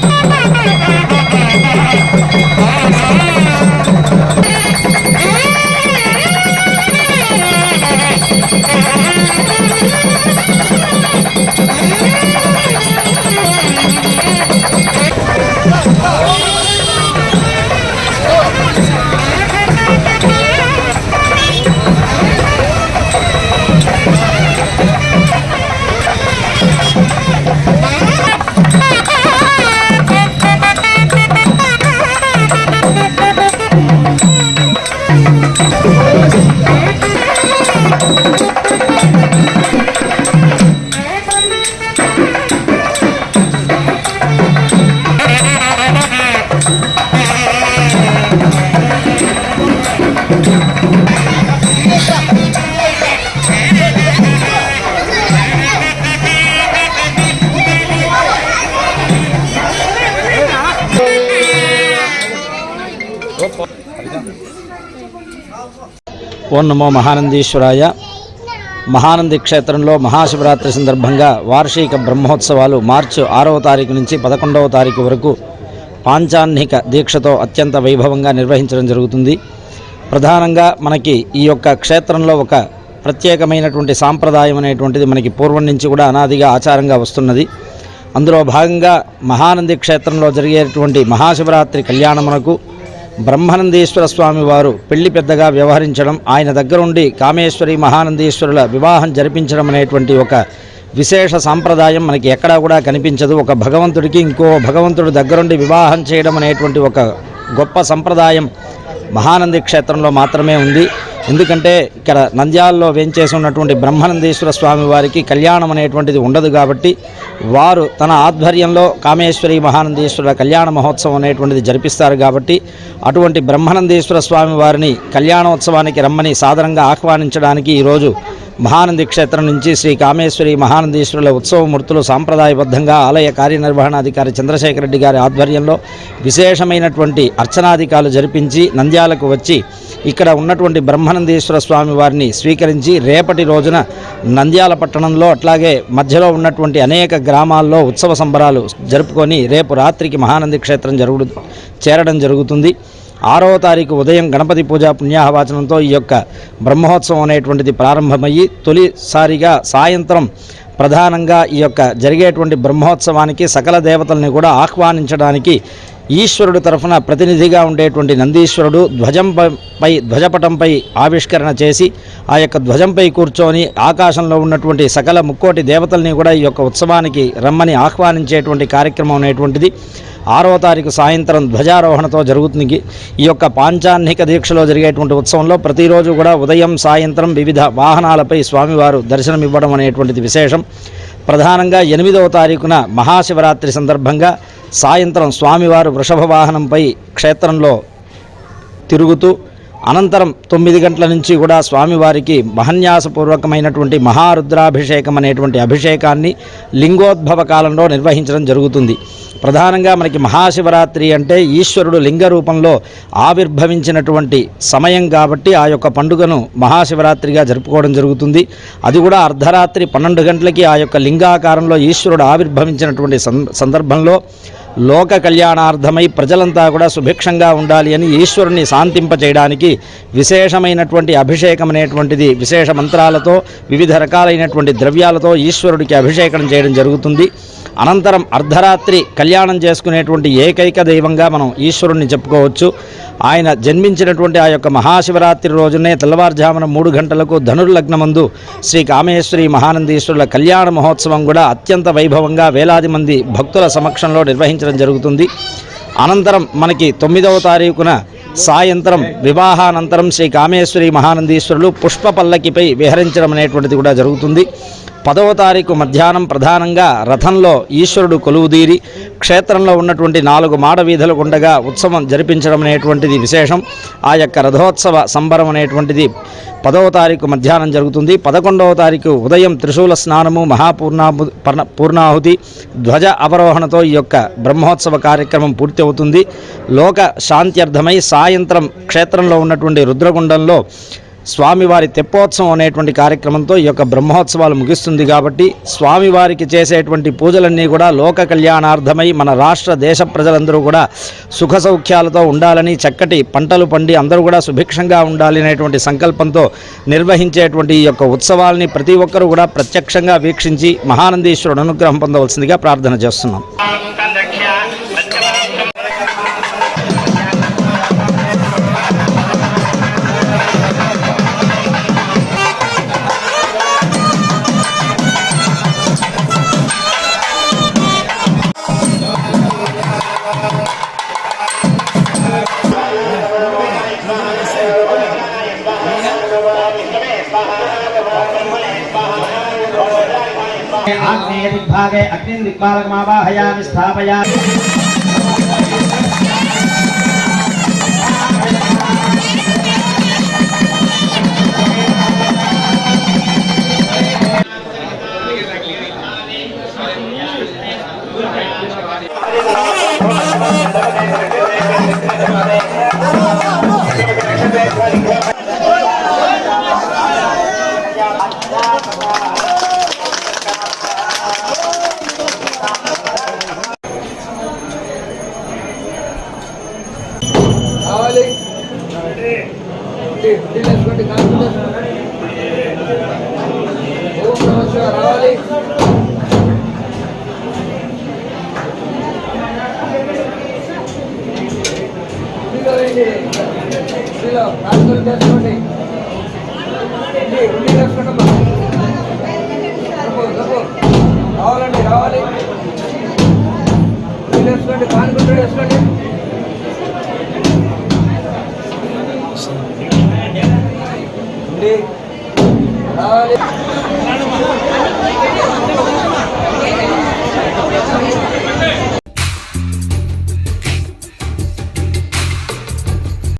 Thank you. ఓం నమో మహానందీశ్వరాయ. మహానంది క్షేత్రంలో మహాశివరాత్రి సందర్భంగా వార్షిక బ్రహ్మోత్సవాలు మార్చి ఆరవ తారీఖు నుంచి పదకొండవ తారీఖు వరకు పాంచాహ్నిక దీక్షతో అత్యంత వైభవంగా నిర్వహించడం జరుగుతుంది. ప్రధానంగా మనకి ఈ యొక్క క్షేత్రంలో ఒక ప్రత్యేకమైనటువంటి సాంప్రదాయం అనేటువంటిది మనకి పూర్వం నుంచి కూడా అనాదిగా ఆచారంగా వస్తున్నది. అందులో భాగంగా మహానంది క్షేత్రంలో జరిగేటువంటి మహాశివరాత్రి కళ్యాణమునకు బ్రహ్మానందేశ్వర స్వామి వారు పెళ్ళి పెద్దగా వ్యవహరించడం ఆయన దగ్గరుండి కామేశ్వరి మహానందీశ్వరుల వివాహం జరిపించడం అనేటువంటి ఒక విశేష సాంప్రదాయం మనకి ఎక్కడా కూడా కనిపించదు. ఒక భగవంతుడికి ఇంకో భగవంతుడి దగ్గరుండి వివాహం చేయడం అనేటువంటి ఒక గొప్ప సంప్రదాయం మహానంది క్షేత్రంలో మాత్రమే ఉంది. ఎందుకంటే ఇక్కడ నంద్యాలలో వేంచేసి ఉన్నటువంటి బ్రహ్మానందేశ్వర స్వామి వారికి కళ్యాణం అనేటువంటిది ఉండదు కాబట్టి వారు తన ఆధ్వర్యంలో కామేశ్వరి మహానందేశ్వరుల కళ్యాణ మహోత్సవం అనేటువంటిది జరిపిస్తారు కాబట్టి అటువంటి బ్రహ్మానందేశ్వర స్వామి వారిని కళ్యాణోత్సవానికి రమ్మని సాధారణంగా ఆహ్వానించడానికి ఈరోజు మహానంది క్షేత్రం నుంచి శ్రీ కామేశ్వరి మహానందీశ్వరుల ఉత్సవమూర్తులు సాంప్రదాయబద్ధంగా ఆలయ కార్యనిర్వహణాధికారి చంద్రశేఖర రెడ్డి గారి ఆధ్వర్యంలో విశేషమైనటువంటి అర్చనాధికారులు జరిపించి నంద్యాలకు వచ్చి ఇక్కడ ఉన్నటువంటి బ్రహ్మానందేశ్వర స్వామి వారిని స్వీకరించి రేపటి రోజున నంద్యాల పట్టణంలో అట్లాగే మధ్యలో ఉన్నటువంటి అనేక గ్రామాల్లో ఉత్సవ సంబరాలు జరుపుకొని రేపు రాత్రికి మహానంది క్షేత్రం జరుగు చేరడం జరుగుతుంది. ఆరవ తారీఖు ఉదయం గణపతి పూజ పుణ్యాహవాచనంతో ఈ యొక్క బ్రహ్మోత్సవం అనేటువంటిది ప్రారంభమయ్యి తొలిసారిగా సాయంత్రం ప్రధానంగా ఈ యొక్క జరిగేటువంటి బ్రహ్మోత్సవానికి సకల దేవతల్ని కూడా ఆహ్వానించడానికి ఈశ్వరుడు తరఫున ప్రతినిధిగా ఉండేటువంటి నందీశ్వరుడు ధ్వజంపై ధ్వజపటంపై ఆవిష్కరణ చేసి ఆ యొక్క ధ్వజంపై కూర్చొని ఆకాశంలో ఉన్నటువంటి సకల ముక్కోటి దేవతల్ని కూడా ఈ యొక్క ఉత్సవానికి రమ్మని ఆహ్వానించేటువంటి కార్యక్రమం అనేటువంటిది ఆరవ తారీఖు సాయంత్రం ధ్వజారోహణతో జరుగుతుంది. ఈ యొక్క పాంచాహ్నిక దీక్షలో జరిగేటువంటి ఉత్సవంలో ప్రతిరోజు కూడా ఉదయం సాయంత్రం వివిధ వాహనాలపై స్వామివారు దర్శనమివ్వడం అనేటువంటిది విశేషం. ప్రధానంగా ఎనిమిదవ తారీఖున మహాశివరాత్రి సందర్భంగా సాయంత్రం స్వామివారు వృషభ వాహనంపై క్షేత్రంలో తిరుగుతూ అనంతరం తొమ్మిది గంటల నుంచి కూడా స్వామివారికి మహన్యాసపూర్వకమైనటువంటి మహారుద్రాభిషేకం అనేటువంటి అభిషేకాన్ని లింగోద్భవ కాలంలో నిర్వహించడం జరుగుతుంది. ప్రధానంగా మనకి మహాశివరాత్రి అంటే ఈశ్వరుడు లింగ రూపంలో ఆవిర్భవించినటువంటి సమయం కాబట్టి ఆ యొక్క పండుగను మహాశివరాత్రిగా జరుపుకోవడం జరుగుతుంది. అది కూడా అర్ధరాత్రి పన్నెండు గంటలకి ఆ యొక్క లింగాకారంలో ఈశ్వరుడు ఆవిర్భవించినటువంటి సందర్భంలో లోక కళ్యాణార్థమై ప్రజలంతా కూడా సుభిక్షంగా ఉండాలి అని ఈశ్వరుని శాంతింపచేయడానికి విశేషమైనటువంటి అభిషేకం అనేటువంటిది విశేష మంత్రాలతో వివిధ రకాలైనటువంటి ద్రవ్యాలతో ఈశ్వరుడికి అభిషేకం చేయడం జరుగుతుంది. అనంతరం అర్ధరాత్రి కళ్యాణం చేసుకునేటువంటి ఏకైక దైవంగా మనం ఈశ్వరుణ్ణి చెప్పుకోవచ్చు. ఆయన జన్మించినటువంటి ఆ యొక్క మహాశివరాత్రి రోజునే తెల్లవారుజామున మూడు గంటలకు ధనుర్లగ్నమందు శ్రీ కామేశ్వరి మహానందీశ్వరుల కళ్యాణ మహోత్సవం కూడా అత్యంత వైభవంగా వేలాది మంది భక్తుల సమక్షంలో నిర్వహించడం జరుగుతుంది. అనంతరం మనకి తొమ్మిదవ తారీఖున సాయంత్రం వివాహానంతరం శ్రీ కామేశ్వరి మహానందీశ్వరులు పుష్ప పల్లకిపై విహరించడం అనేటువంటిది కూడా జరుగుతుంది. పదవ తారీఖు మధ్యాహ్నం ప్రధానంగా రథంలో ఈశ్వరుడు కొలువుదీరి క్షేత్రంలో ఉన్నటువంటి నాలుగు మాడ వీధులు ఉండగా ఉత్సవం జరిపించడం అనేటువంటిది విశేషం. ఆ యొక్క రథోత్సవ సంబరం అనేటువంటిది పదవ తారీఖు మధ్యాహ్నం జరుగుతుంది. పదకొండవ తారీఖు ఉదయం త్రిశూల స్నానము మహాపూర్ణాహు పర్ణ పూర్ణాహుతి ధ్వజ అవరోహణతో ఈ యొక్క బ్రహ్మోత్సవ కార్యక్రమం పూర్తి అవుతుంది. లోక శాంత్యర్థమై సాయంత్రం క్షేత్రంలో ఉన్నటువంటి రుద్రగుండంలో స్వామివారి తెప్పోత్సవం అనేటువంటి కార్యక్రమంతో ఈ యొక్క బ్రహ్మోత్సవాలు ముగిస్తుంది కాబట్టి స్వామివారికి చేసేటువంటి పూజలన్నీ కూడా లోక కళ్యాణార్థమై మన రాష్ట్ర దేశ ప్రజలందరూ కూడా సుఖ సౌఖ్యాలతో ఉండాలని చక్కటి పంటలు పండి అందరూ కూడా సుభిక్షంగా ఉండాలి అనేటువంటి సంకల్పంతో నిర్వహించేటువంటి ఈ యొక్క ఉత్సవాల్ని ప్రతి ఒక్కరూ కూడా ప్రత్యక్షంగా వీక్షించి మహానందీశ్వరుడు అనుగ్రహం పొందవలసిందిగా ప్రార్థన చేస్తున్నాం. आग्नेभागे दिग्भागे स्थापया दिग्बालकमावाहयामि బుద్ధి రావాలి. బుద్ధిలో ప్రార్థన చేసుకోండి రావాలండి రావాలి. వేసుకోండి కానుకుంటూ వేసుకోండి তাহলে